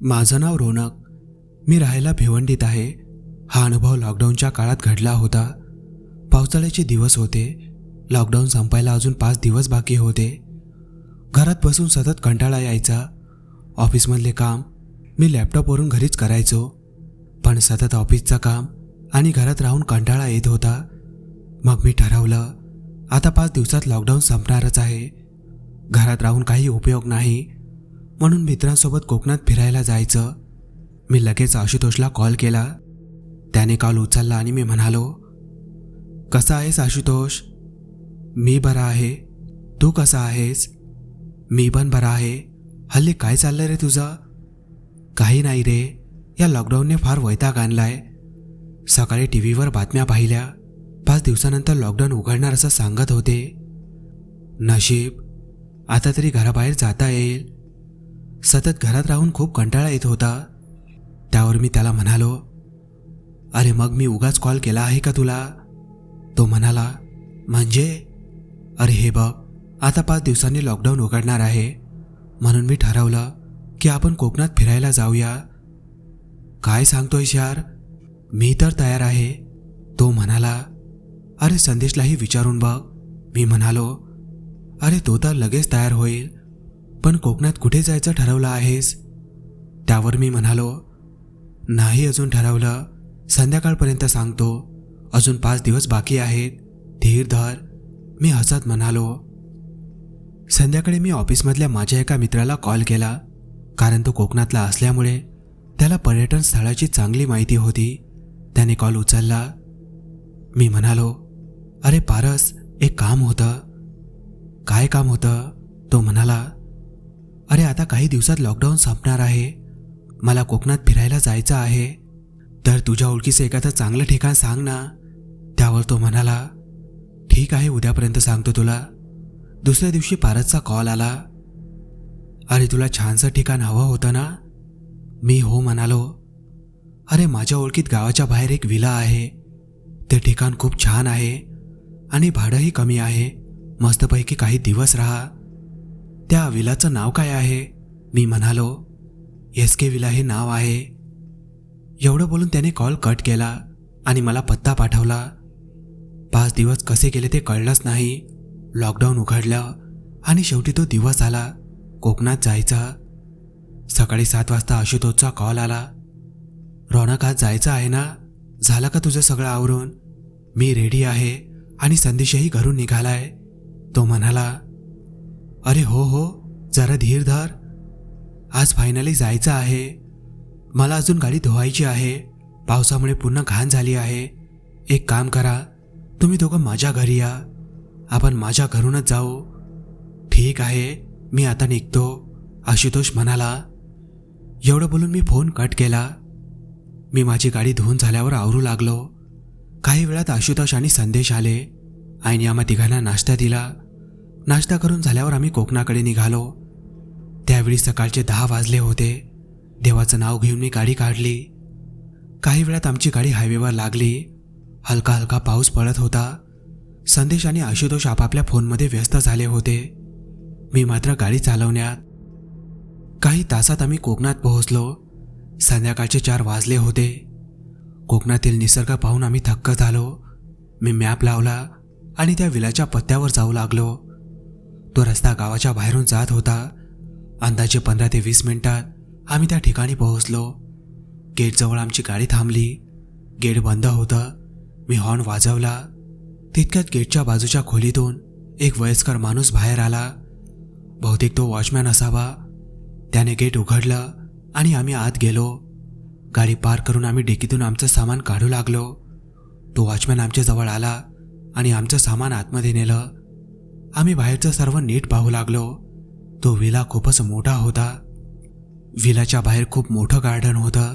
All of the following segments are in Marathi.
माझं नाव रोनक. मी राहायला भिवंडीत आहे. हा अनुभव लॉकडाऊनच्या काळात घडला होता. पावसाळ्याचे दिवस होते. लॉकडाऊन संपायला अजून पाच दिवस बाकी होते. घरात बसून सतत कंटाळा यायचा. ऑफिसमधले काम मी लॅपटॉपवरून घरीच करायचो. पण सतत ऑफिसचं काम आणि घरात राहून कंटाळा येत होता. मग मी ठरवलं आता पाच दिवसात लॉकडाऊन संपणारच आहे. घरात राहून काही उपयोग नाही. म्हणून मित्रांसोबत कोकणात फिरायला जायचं. मी लगेच आशुतोषला कॉल केला. त्याने कॉल उचलला आणि मी म्हणालो कसा आहेस आशुतोष? मी बरा आहे. तू कसा आहेस? मी पण बरा आहे. हल्ली काय चाललं रे तुझं? काही नाही रे. या लॉकडाऊनने फार वैताग आणलाय. सकाळी टी व्हीवर बातम्या पाहिल्या. पाच दिवसानंतर लॉकडाऊन उघडणार असं सांगत होते. नशीब आता तरी घराबाहेर जाता येईल. सतत घरात राहून खूप कंटाळा येत होता. त्यावर मी त्याला म्हणालो अरे मग मी उगाच कॉल केला आहे का तुला? तो म्हणाला म्हणजे? अरे हे बघ आता पाच दिवसांनी लॉकडाऊन उघडणार आहे. म्हणून मी ठरवलं की आपण कोकणात फिरायला जाऊया. काय सांगतोयस यार मी तर तयार आहे. तो म्हणाला अरे संदेशलाही विचारून बघ. मी म्हणालो अरे तो तर लगेच तयार होईल. पण कोकणात कुठे जायचं ठरवलं आहेस? त्यावर मी म्हणालो नाही अजून ठरवलं. संध्याकाळपर्यंत सांगतो. अजून पाच दिवस बाकी आहेत. धीर धर. मी हसत म्हणालो. संध्याकाळी मी ऑफिसमधल्या माझ्या एका मित्राला कॉल केला कारण तो कोकणातला असल्यामुळे त्याला पर्यटन स्थळाची चांगली माहिती होती. त्याने कॉल उचलला. मी म्हणालो अरे पारस एक काम होतं. काय काम होतं? तो म्हणाला. अरे आता काही दिवसात लॉकडाऊन संपणार आहे. मला कोकणात फिरायला जायचं आहे. तर तुझ्या ओळखीचं एखादं चांगलं ठिकाण सांग ना. त्यावर तो म्हणाला. ठीक आहे उद्यापर्यंत सांगतो तुला. दुसऱ्या दिवशी पारसचा कॉल आला. अरे तुला छानसं ठिकाण हवं होतं ना? मी हो म्हणालो अरे माझ्या ओळखीत गावाच्या बाहेर एक विला आहे. ते ठिकाण खूप छान आहे आणि भाडंही कमी आहे. मस्तपैकी काही दिवस राहा. त्या विलाचं नाव काय आहे? मी म्हणालो एस के विला हे नाव आहे. एवढं बोलून त्याने कॉल कट केला आणि मला पत्ता पाठवला. पाच दिवस कसे गेले ते कळलंच नाही. लॉकडाऊन उघडलं आणि शेवटी तो दिवस आला. कोकणात जायचा. सकाळी सात वाजता आशुतोषचा कॉल आला. रौनक आज जायचं आहे ना? झालं का तुझं सगळं आवरून? मी रेडी आहे आणि संदेशही घरून निघालाय. तो म्हणाला अरे हो हो जरा धीर धर. आज फायनली जायचं आहे. मला अजून गाडी धुवायची आहे. पावसामुळे पूर्ण घाण झाली आहे. एक काम करा तुम्ही दोघं माझ्या घरी या. आपण माझ्या घरूनच जाऊ. ठीक आहे मी आता निघतो आशुतोष म्हणाला. एवढं बोलून मी फोन कट केला. मी माझी गाडी धुवून झाल्यावर आवरू लागलो. काही वेळात आशुतोष आणि संदेश आले. आईने आम्हा तिघांना नाश्ता दिला. नाश्ता करून झाल्यावर आम्ही कोकणाकडे निघालो. त्यावेळी सकाळचे दहा वाजले होते. देवाचं नाव घेऊन मी गाडी काढली. काही वेळात आमची गाडी हायवेवर लागली. हलका हलका पाऊस पडत होता. संदेश आणि आशुतोष आपापल्या फोनमध्ये व्यस्त झाले होते. मी मात्र गाडी चालवण्यात काही तासात आम्ही कोकणात पोहोचलो. संध्याकाळचे चार वाजले होते. कोकणातील निसर्ग पाहून आम्ही थक्क झालो. मी मॅप लावला आणि त्या विलाच्या पत्त्यावर जाऊ लागलो. तो रस्ता गावाच्या बाहेरून जात होता. अंदाजे पंधरा ते वीस मिनिटात आम्ही त्या ठिकाणी पोहोचलो. गेटजवळ आमची गाडी थांबली. गेट बंद होतं. मी हॉर्न वाजवला. तितक्यात गेटच्या बाजूच्या खोलीतून एक वयस्कर माणूस बाहेर आला. बहुतेक तो वॉचमॅन असावा. त्याने गेट उघडलं आणि आम्ही आत गेलो. गाडी पार करून आम्ही डिकीतून आमचं सामान काढू लागलो. तो वॉचमॅन आमच्या जवळ आला आणि आमचं सामान आतमध्ये नेलं. आम्ही बाहेरचं सर्व नीट पाहू लागलो. तो विला खूपच मोठा होता. विलाच्या बाहेर खूप मोठं गार्डन होतं.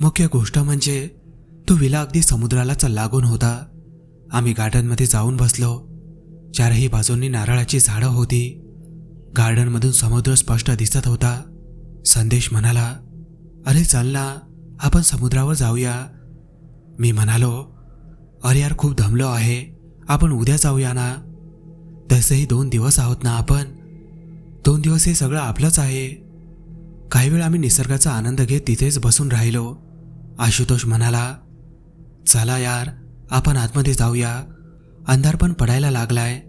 मुख्य गोष्ट म्हणजे तो विला अगदी समुद्रालाच लागून होता. आम्ही गार्डनमध्ये जाऊन बसलो. चारही बाजूंनी नारळाची झाडं होती. गार्डनमधून समुद्र स्पष्ट दिसत होता. संदेश म्हणाला अरे चल ना आपण समुद्रावर जाऊया. मी म्हणालो अरे यार खूप दमलो आहे. आपण उद्या जाऊया ना. तसेही दोन दिवस आहोत ना आपण? दोन दिवस हे सगळं आपलंच आहे. काही वेळ आम्ही निसर्गाचा आनंद घेत तिथेच बसून राहिलो. आशुतोष म्हणाला चला यार आपण आतमध्ये जाऊया. अंधार पण पडायला लागलाय.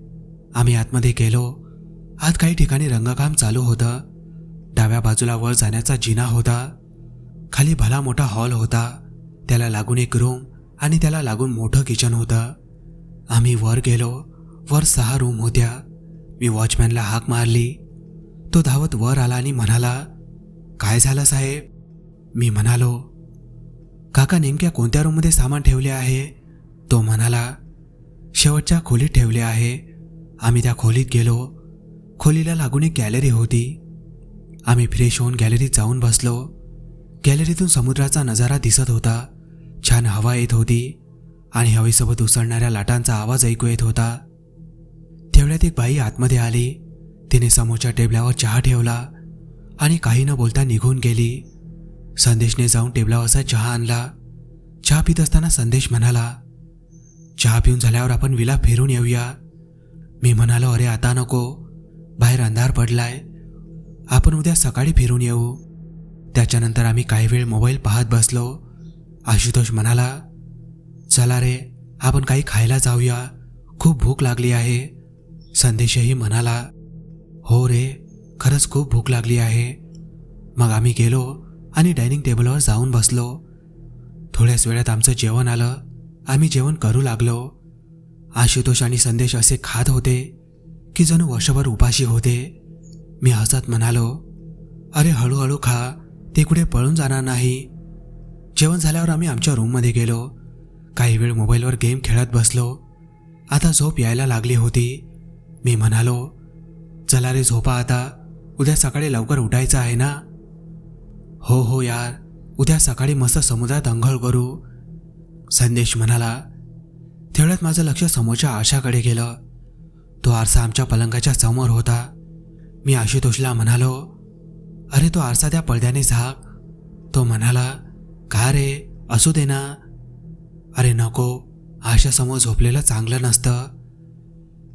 आम्ही आतमध्ये गेलो. आत काही ठिकाणी रंगकाम चालू होतं. डाव्या बाजूला वर जाण्याचा जिना होता. खाली भला मोठा हॉल होता. त्याला लागून एक रूम आणि त्याला लागून मोठं किचन होतं. आम्ही वर गेलो. वर सहा रूम होत्या. मी वॉचमॅनला हाक मारली. तो धावत वर आला आणि म्हणाला काय झालं साहेब? मी म्हणालो काका नेमक्या कोणत्या रूममध्ये सामान ठेवले आहे? तो म्हणाला शेवटच्या खोलीत ठेवले आहे. आम्ही त्या खोलीत गेलो. खोलीला लागून एक गॅलरी होती. आम्ही फ्रेश होऊन गॅलरीत जाऊन बसलो. गॅलरीतून समुद्राचा नजारा दिसत होता. छान हवा येत होती आणि हवेसोबत उसळणाऱ्या लाटांचा आवाज ऐकू येत होता. तेवढ्यात एक बाई आतमध्ये आली. तिने समोरच्या टेबलावर चहा ठेवला आणि काही न बोलता निघून गेली. संदेशने जाऊन टेबलावरचा चहा आणला. चहा पित असताना संदेश म्हणाला चहा पिऊन झाल्यावर आपण विला फिरून येऊया. मी म्हणालो अरे आता नको. बाहेर अंधार पडलाय. आपण उद्या सकाळी फिरून येऊ. त्याच्यानंतर आम्ही काही वेळ मोबाईल पाहत बसलो. आशुतोष म्हणाला चला रे आपण काही खायला जाऊया. खूप भूक लागली आहे. संदेशही म्हणाला हो रे खरंच खूप भूक लागली आहे. मग आम्ही गेलो आणि डायनिंग टेबलवर जाऊन बसलो. थोड्याच वेळात आमचं जेवण आलं. आम्ही जेवण करू लागलो. आशुतोष आणि संदेश असे खात होते. की जणू वर्षभर उपाशी होते. मी हसत म्हणालो अरे हळूहळू खा. ते कुठे पळून जाणार नाही. जेवण झाल्यावर आम्ही आमच्या रूममध्ये गेलो. काही वेळ मोबाईलवर गेम खेळत बसलो. आता झोप यायला लागली होती. मी म्हणालो चला रे झोपा आता. उद्या सकाळी लवकर उठायचं आहे ना? हो हो यार. उद्या सकाळी मस्त समुद्रात अंघोळ करू. संदेश म्हणाला. तेवढ्यात माझं लक्ष समोरच्या आशाकडे गेलं. तो आरसा आमच्या पलंगाच्या समोर होता. मी आशुतोषला म्हणालो अरे तो आरसा त्या पडद्याने झाक. तो म्हणाला का रे असू दे ना. अरे नको आरशासमोर झोपलेलं चांगलं नसतं.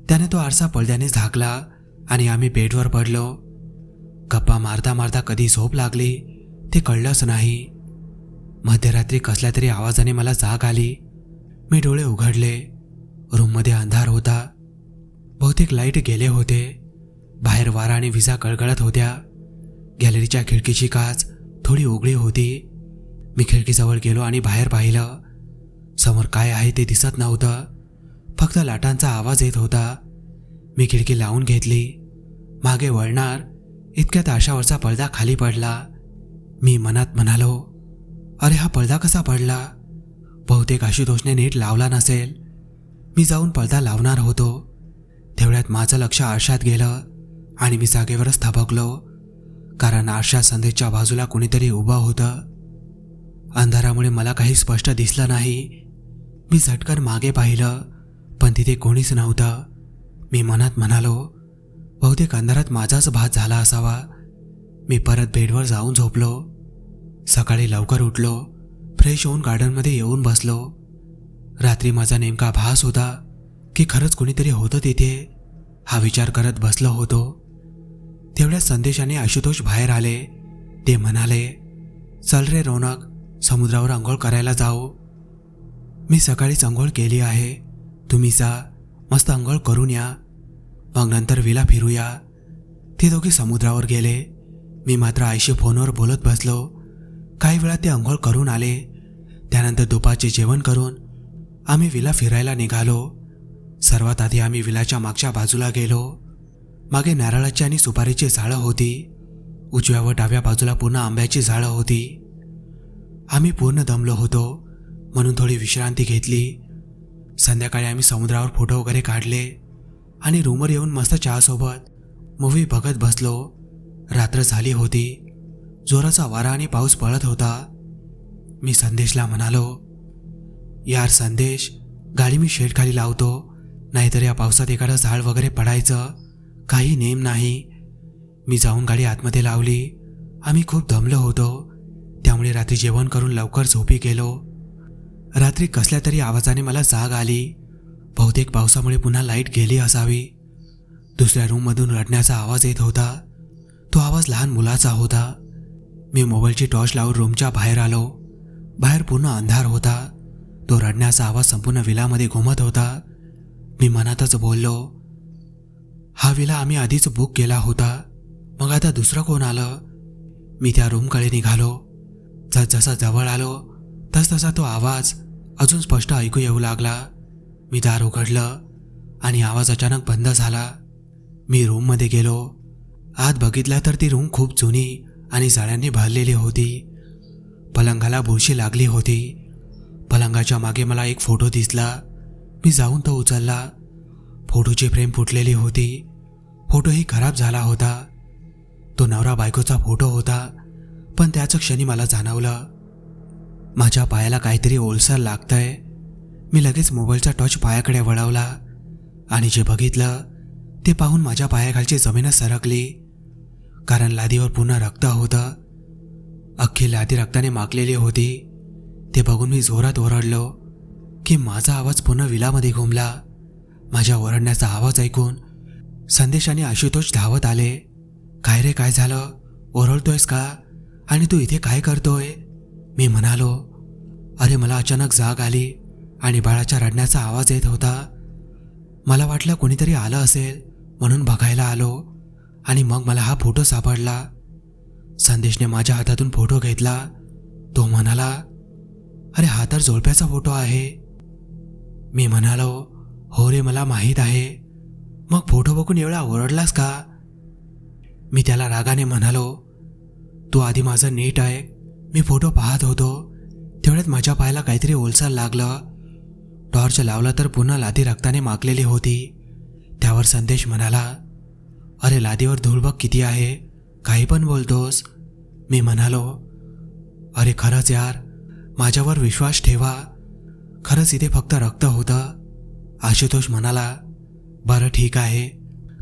त्याने तो आरसा पडद्याने झाकला आणि आम्ही बेडवर पडलो. गप्पा मारता मारता कधी झोप लागली ते कळलंच नाही. मध्यरात्री कसल्या तरी आवाजाने मला जाग आली. मी डोळे उघडले. रूममध्ये अंधार होता. बहुतेक लाइट गेले होते. बाहेर वारा आणि विजा कळकळत होत्या. गॅलरीच्या खिडकीची काच थोडी उघडी होती. मी खिडकीजवळ गेलो आणि बाहेर पाहिलं. समोर काय आहे ते दिसत नव्हतं. फक्त लाटांचा आवाज येत होता. मी खिडकी लावून घेतली. मागे वळणार इतक्यात आशावरचा पडदा खाली पडला. मी मनात म्हणालो अरे हा पडदा कसा पडला? बहुतेक आशुतोषने नीट लावला नसेल. मी जाऊन पडदा लावणार होतो. तेवढ्यात माझं लक्ष आरशात गेलं आणि मी जागेवरच थबकलो कारण आरशात संदेशच्या बाजूला कोणीतरी उभं होतं. अंधारामुळे मला काही स्पष्ट दिसलं नाही. मी झटकन मागे पाहिलं पण तिथे कोणीच नव्हतं. मी मनात म्हणालो बहुतेक अंधारात माझाच भात झाला असावा. मी परत बेडवर जाऊन झोपलो. सकाळी लवकर उठलो फ्रेश होऊन गार्डनमध्ये येऊन बसलो. रात्री माझा नेमका भास होता की खरंच कोणीतरी होतं तिथे. हा विचार करत बसलो होतो. तेवढ्या संदेशाने आशुतोष बाहेर आले. ते म्हणाले चल रे रौनक समुद्रावर आंघोळ करायला जाऊ. मी सकाळीच आंघोळ केली आहे. तुम्ही जा मस्त आंघोळ करून या. मग नंतर विला फिरूया. ते दोघे समुद्रावर गेले. मी मात्र आईशी फोनवर बोलत बसलो. काही वेळा ते आंघोळ करून आले. त्यानंतर दुपारचे जेवण करून आम्ही विला फिरायला निघालो. सर्वात आधी आम्ही विलाच्या मागच्या बाजूला गेलो. मागे नारळाची आणि सुपारीची झाडं होती. उजव्या व डाव्या बाजूला पूर्ण आंब्याची झाडं होती. आम्ही पूर्ण दमलो होतो. म्हणून थोडी विश्रांती घेतली. संध्याकाळी आम्ही समुद्रावर फोटो वगैरे काढले. आणि रूमवर येऊन मस्त चहासोबत मूवी बघत बसलो. रात्र झाली होती. जोराचा वारा आणि पाऊस पडत होता. मी संदेशला म्हणालो यार संदेश गाडी मी शेडखाली लावतो. नाहीतर या पावसात एखादं झाड वगैरे पडायचं काही नेम नाही. मी जाऊन गाडी आतमध्ये लावली. आम्ही खूप दमलो होतो. त्यामुळे रात्री जेवण करून लवकर झोपी गेलो. रात्री कसल्या तरी आवाजाने मला जाग आली. बहुतेक पावसामुळे पुन्हा लाइट गेली असावी. दुसऱ्या रूममधून रडण्याचा आवाज येत होता. तो आवाज लहान मुलाचा होता. मी मोबाईलची टॉर्च लावून रूमच्या बाहेर आलो. बाहेर पूर्ण अंधार होता. तो रडण्याचा आवाज संपूर्ण विलामध्ये घुमत होता. मी मनातच बोललो. हा विला आम्ही आधीच बुक केला होता. मग आता दुसरं कोण आलं? मी त्या रूमकडे निघालो. जसजसा जवळ आलो तसतसा तो आवाज अजून स्पष्ट ऐकू येऊ लागला. मी दार उघडलं आणि आवाज अचानक बंद झाला. मी रूममध्ये गेलो. आत बघितला तर ती रूम खूप जुनी आणि जाळ्यांनी भरलेली होती. पलंगाला बुरशी लागली होती. पलंगाच्या मागे मला एक फोटो दिसला. मी जाऊन तो उचलला. फोटोची फ्रेम फुटलेली होती. फोटोही खराब झाला होता. तो नवरा बायकोचा फोटो होता पण त्याच क्षणी मला जाणवलं. माझ्या पायाला काहीतरी ओलसर लागतंय. मी लगेच मोबाईलचा टॉर्च पायाकडे वळवला आणि जे बघितलं ते पाहून माझ्या पायाखालची जमीनच सरकली. कारण लादीवर पूर्ण रक्त होतं. अख्खी लादी रक्ताने मागलेली होती. ते बघून मी जोरात ओरडलो. की माझा आवाज पुन्हा विलामध्ये घुमला. माझ्या ओरडण्याचा आवाज ऐकून संदेश आणि आशुतोष धावत आले. काय रे काय झालं? ओरडतोयस का? आणि तू इथे काय करतोय? मी म्हणालो अरे मला अचानक जाग आली आणि बाळाच्या रडण्याचा आवाज येत होता. मला वाटलं कोणीतरी आलं असेल म्हणून बघायला आलो आणि मग मला हा फोटो सापडला. संदेशने माझ्या हातातून फोटो घेतला. तो म्हणाला अरे हा तर जोडप्याचा फोटो आहे. मी म्हणालो हो रे मला माहीत आहे. मग फोटो बघून एवढा ओरडलास का? मी त्याला रागाने म्हणालो तू आधी माझं नीट आहे मी फोटो पाहत होतो. तेवढ्यात माझ्या पायाला काहीतरी ओलसर लागलं. टॉर्च लावला तर पुन्हा लादी रक्ताने माकलेली होती. त्यावर संदेश म्हणाला अरे लादीवर धूळबग किती आहे. काही पण बोलतोस. मी म्हणालो अरे खरंच यार. माझ्यावर विश्वास ठेवा. खरंच इथे फक्त रक्त होतं? आशुतोष म्हणाला बरं ठीक आहे.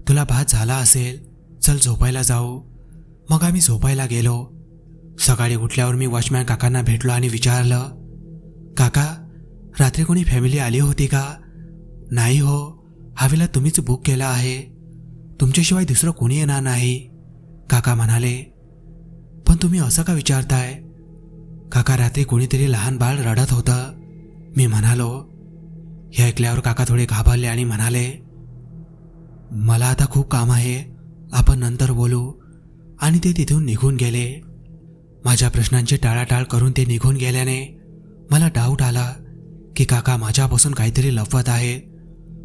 तुला भात झाला असेल चल झोपायला जाऊ. मग आम्ही झोपायला गेलो. सकाळी उठल्यावर मी वॉचमॅन काकांना भेटलो आणि विचारलं काका रात्री कोणी फॅमिली आली होती का? नाही हो हवेला तुम्हीच बुक केला आहे. तुमच्याशिवाय दुसरं कोणी येणार नाही. काका म्हणाले पण तुम्ही असं का विचारताय? काका रात्री कोणीतरी लहान बाळ रडत होतं. मी म्हणालो हे ऐकल्यावर काका थोडे घाबरले आणि म्हणाले मला आता खूप काम आहे आपण नंतर बोलू. आणि ते तिथून निघून गेले. माझ्या प्रश्नांची टाळाटाळ करून ते निघून गेल्याने मला डाऊट आला की काका माझ्यापासून काहीतरी लपवत आहे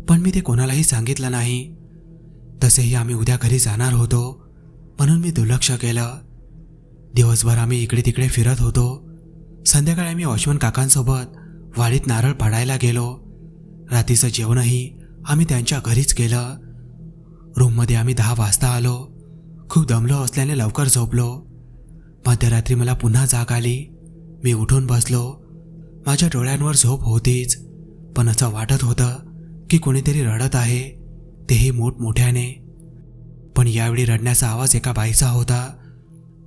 पण मी ते कोणालाही सांगितलं नाही. तसेही आम्ही उद्या घरी जाणार होतो म्हणून मी दुर्लक्ष केलं. दिवसभर आम्ही इकडे तिकडे फिरत होतो. संध्याकाळी आम्ही वॉचमन काकांसोबत वाडीत नारळ पाडायला गेलो. रात्रीचं जेवणही आम्ही त्यांच्या घरीच केलं. रूममध्ये आम्ही दहा वाजता आलो. खूप दमलो असल्याने लवकर झोपलो. मध्यरात्री मला पुन्हा जाग आली. मी उठून बसलो. माझ्या डोळ्यांवर झोप होतीच. पण असं वाटत होतं की कोणीतरी रडत आहे. तेही मोठमोठ्याने. पण यावेळी रडण्याचा आवाज एका बाईचा होता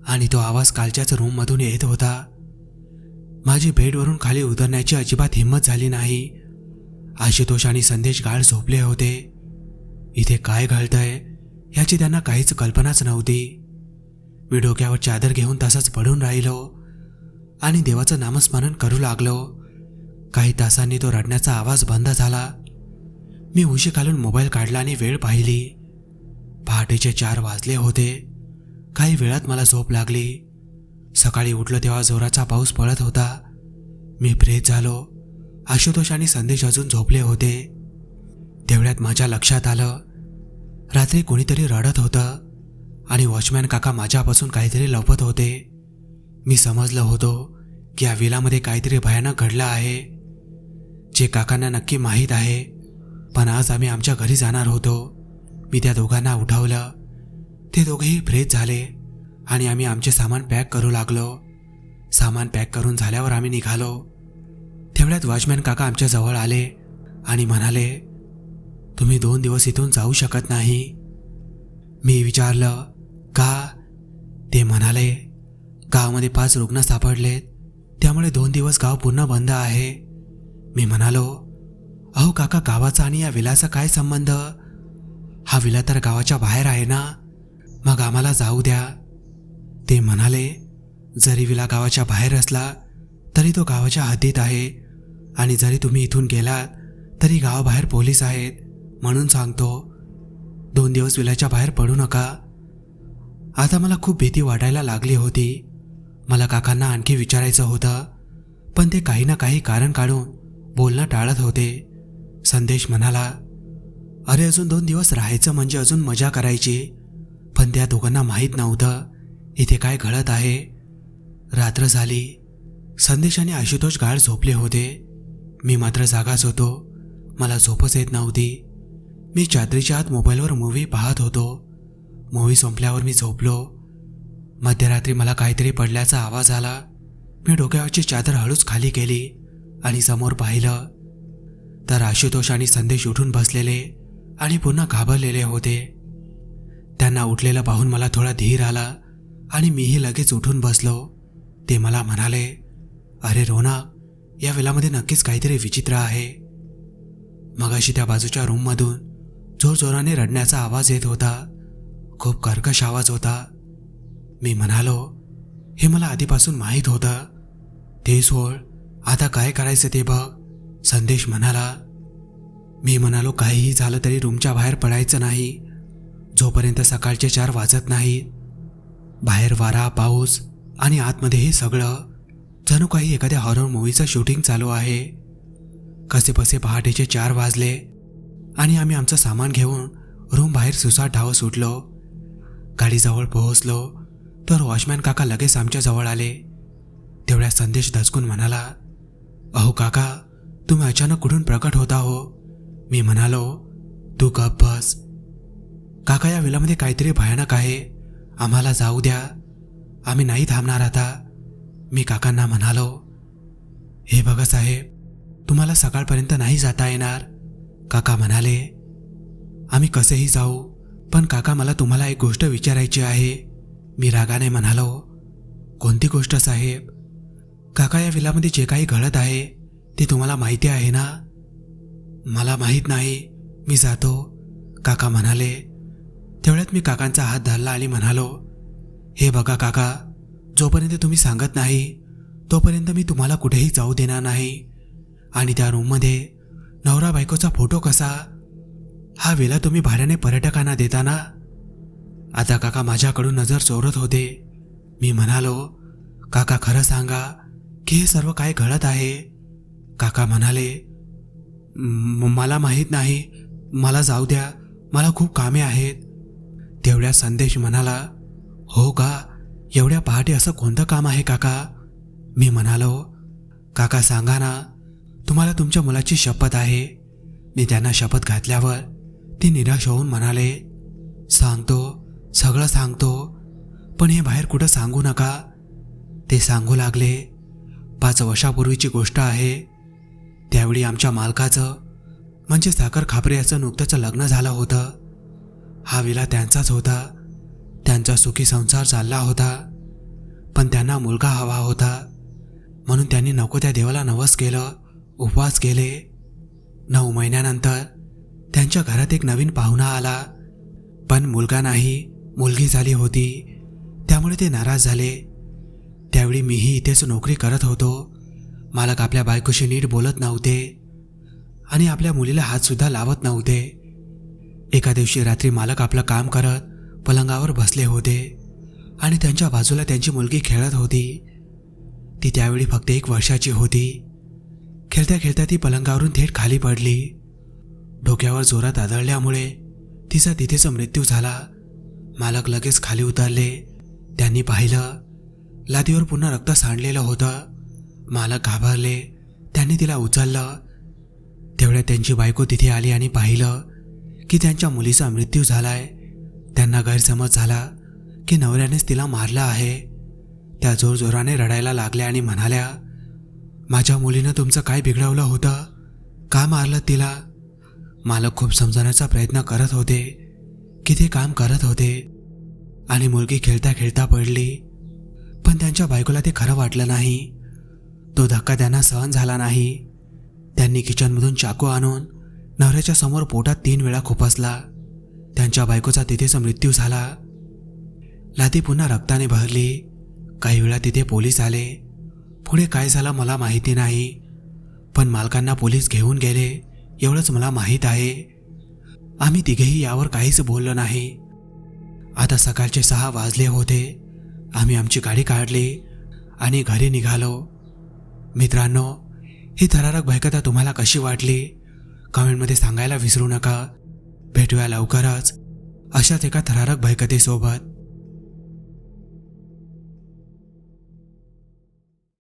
आणि तो आवाज कालच्याच रूममधून येत होता. माझी बेडवरून खाली उतरण्याची अजिबात हिंमत झाली नाही. आशुतोष आणि संदेश गाळ झोपले होते. इथे काय घालतंय याची त्यांना काहीच कल्पनाच नव्हती. मी डोक्यावर चादर घेऊन तसाच पडून राहिलो आणि देवाचं नामस्मरण करू लागलो. काही तासांनी तो रडण्याचा आवाज बंद झाला. मी उशी घालून मोबाईल काढला आणि वेळ पाहिली. पहाटेचे चार वाजले होते. काही वेळात मला झोप लागली. सकाळी उठलो तेव्हा जोराचा पाऊस पडत होता. मी फ्रेश झालो. आशुतोष आणि संदेश अजून झोपले होते. तेवढ्यात माझ्या लक्षात आलं. रात्री कोणीतरी रडत होतं आणि वॉचमॅन काका माझ्यापासून काहीतरी लपत होते. मी समजलं होतो की या विलामध्ये काहीतरी भयानक घडलं आहे. जे काकांना नक्की माहीत आहे. पण आज आम्ही आमच्या घरी जाणार होतो. मी त्या दोघांना उठवलं. ते दोघेही फ्रेश झाले. आणि आम्ही आमचे सामान पॅक करू लागलो. सामान पॅक करून झाल्यावर आम्ही निघालो. तेवढ्यात वॉचमॅन काका आमच्या जवळ आले आणि म्हणाले तुम्ही दोन दिवस इथून जाऊ शकत नाही. मी विचारलं का? ते म्हणाले गावामध्ये पाच रुग्ण सापडलेत. त्यामुळे दोन दिवस गाव पूर्ण बंद आहे. मी म्हणालो अहो काका गावाचा आणि या विलाचा काय संबंध? हा विला तर गावाच्या बाहेर आहे ना. मग आम्हाला जाऊ द्या. ते म्हणाले जरी विला गावाच्या बाहेर असला तरी तो गावाच्या हद्दीत आहे. आणि जरी तुम्ही इथून गेलात तरी गावाबाहेर पोलीस आहेत म्हणून सांगतो. दोन दिवस विलाच्या बाहेर पडू नका. आता मला खूप भीती वाटायला लागली होती. मला काकांना आणखी विचारायचं होतं. पण ते काही ना काही कारण काढून बोलणं टाळत होते. संदेश म्हणाला अरे अजून दोन दिवस राहायचं म्हणजे अजून मजा करायची. पण त्या दोघांना माहीत नव्हतं. इथे काय घडत आहे? रात्र झाली. संदेश आणि आशुतोष गाढ झोपले होते. मी मात्र जागाच होतो. मला झोपच येत नव्हती. मी चादरीच्या आत मोबाईलवर मूव्ही पाहत होतो. मूव्ही संपल्यावर मी झोपलो. मध्यरात्री मला काहीतरी पडल्याचा आवाज आला. मी डोक्यावरची चादर हळूच खाली केली आणि समोर पाहिलं. तर आशुतोष आणि संदेश उठून बसलेले आणि पुन्हा घाबरलेले होते. त्यांना उठलेलं पाहून मला थोडा धीर आला. आणि मीही लगेच उठून बसलो. ते मला म्हणाले अरे रोना या वेळामध्ये नक्कीच काहीतरी विचित्र आहे. मगाशी त्या बाजूच्या रूममधून जोरजोराने रडण्याचा आवाज येत होता. खूप कर्कश आवाज होता. मी म्हणालो हे मला आधीपासून माहीत होतं. ते सोड आता काय करायचं ते बघ संदेश म्हणाला. मी म्हणालो काहीही झालं तरी रूमच्या बाहेर पडायचं नाही. जोपर्यंत सकाळचे चार वाजत नाहीत बाहेर वारा पाऊस आणि आतमध्ये हे सगळं जणू काही एखाद्या हॉरर मूवीचं शूटिंग चालू आहे. कसेबसे पहाटेचे चार वाजले आणि आम्ही आमचं सामान घेऊन रूम बाहेर सुसाट ढाव सुटलो. गाडीजवळ पोहोचलो तर वॉचमॅन काका लगेच आमच्याजवळ आले. तेवढ्या संदेश दचकून म्हणाला अहो काका तुम्ही अचानक कुठून प्रकट होता हो? मी म्हणालो तू गप बस. काका या विलामध्ये काहीतरी भयानक आहे. आम्हाला जाऊ द्या. आम्ही नाही थांबणार आता. मी काकांना म्हणालो हे बघा साहेब तुम्हाला सकाळपर्यंत नाही जाता येणार. काका म्हणाले आम्ही कसेही जाऊ पण काका मला तुम्हाला एक गोष्ट विचारायची आहे. मी रागाने म्हणालो कोणती गोष्ट साहेब? काका या विलामध्ये जे काही घडत आहे ते तुम्हाला माहिती आहे ना? मला माहीत नाही. मी जातो. काका म्हणाले तेवढ्यात मी काकांचा हात धरला आणि म्हणालो हे बघा काका जोपर्यंत तुम्ही सांगत नाही तोपर्यंत मी तुम्हाला कुठेही जाऊ देणार नाही. आणि त्या रूममध्ये नवरा बायकोचा फोटो कसा? हा वेला तुम्ही भाड्याने पर्यटकांना देताना आता काका माझ्याकडून नजर चोरत होते. मी म्हणालो काका खरं सांगा की हे सर्व काय घडत आहे? काका म्हणाले मला माहीत नाही. मला जाऊ द्या. मला खूप कामे आहेत. तेवढ्या संदेश म्हणाला हो का? एवढ्या पहाटे असं कोणतं काम आहे काका? मी म्हणालो काका सांगा ना तुम्हाला तुमच्या मुलाची शपथ आहे. मी त्यांना शपथ घातल्यावर ती निराश होऊन म्हणाले सांगतो सगळं सांगतो पण हे बाहेर कुठं सांगू नका. ते सांगू लागले पाच वर्षापूर्वीची गोष्ट आहे. त्यावेळी आमच्या मालकाचं म्हणजे साखर खापरे याचं नुकतंच लग्न झालं होतं. हा विला त्यांचाच होता. त्यांचा सुखी संसार चालला होता. पण त्यांना मुलगा हवा होता. म्हणून त्यांनी नको त्या देवाला नवस केलं उपवास केले. नऊ महिन्यानंतर त्यांच्या घरात एक नवीन पाहुणा आला. पण मुलगा नाही मुलगी झाली होती. त्यामुळे ते नाराज झाले. त्यावेळी मीही इथेच नोकरी करत होतो. मालक आपल्या बायकोशी नीट बोलत नव्हते. आणि आपल्या मुलीला हातसुद्धा लावत नव्हते. एका दिवशी रात्री मालक आपलं काम करत पलंगावर बसले होते आणि त्यांच्या बाजूला त्यांची मुलगी खेळत होती. ती त्यावेळी फक्त एक वर्षाची होती. खेळत्या खेळत्या ती पलंगावरून थेट खाली पडली. डोक्यावर जोरात आदळल्यामुळे तिचा तिथेच मृत्यू झाला. मालक लगेच खाली उतरले. त्यांनी पाहिलं लादीवर पुन्हा रक्त सांडलेलं होतं. मालक घाबरले. त्यांनी तिला उचललं. तेवढ्यात त्यांची बायको तिथे आली आणि पाहिलं की त्यांच्या मुलीचा मृत्यू झालाय. त्यांना गैरसमज झाला की नवऱ्यानेच तिला मारलं आहे. त्या जोरजोराने रडायला लागल्या आणि म्हणाल्या माझ्या मुलीनं तुमचं काय बिघडवलं होतं? का मारलं तिला? मालक खूप समजण्याचा प्रयत्न करत होते की ते काम करत होते आणि मुलगी खेळता खेळता पडली. पण त्यांच्या बायकोला ते खरं वाटलं नाही. तो धक्का त्यांना सहन झाला नाही. त्यांनी किचनमधून चाकू आणून नवऱ्याच्या समोर पोटात तीन वेळा खुपसला त्यांच्या बायकोचा तिथेच मृत्यू झाला. लादी पुन्हा रक्ताने भरली. काही वेळा तिथे पोलीस आले. पुढे काय झालं मला माहिती नाही. पण मालकांना पोलीस घेऊन गेले. एवढंच मला माहीत आहे. आम्ही तिघेही यावर काहीच बोललो नाही. आता सकाळचे सहा वाजले होते. आम्ही आमची गाडी काढली आणि घरी निघालो. मित्रांनो ही थरारक भयकथा तुम्हाला कशी वाटली? कमेंटमध्ये सांगायला विसरू नका. भेटूया लवकरच. अशाच एका थरारक भयकथेसोबत.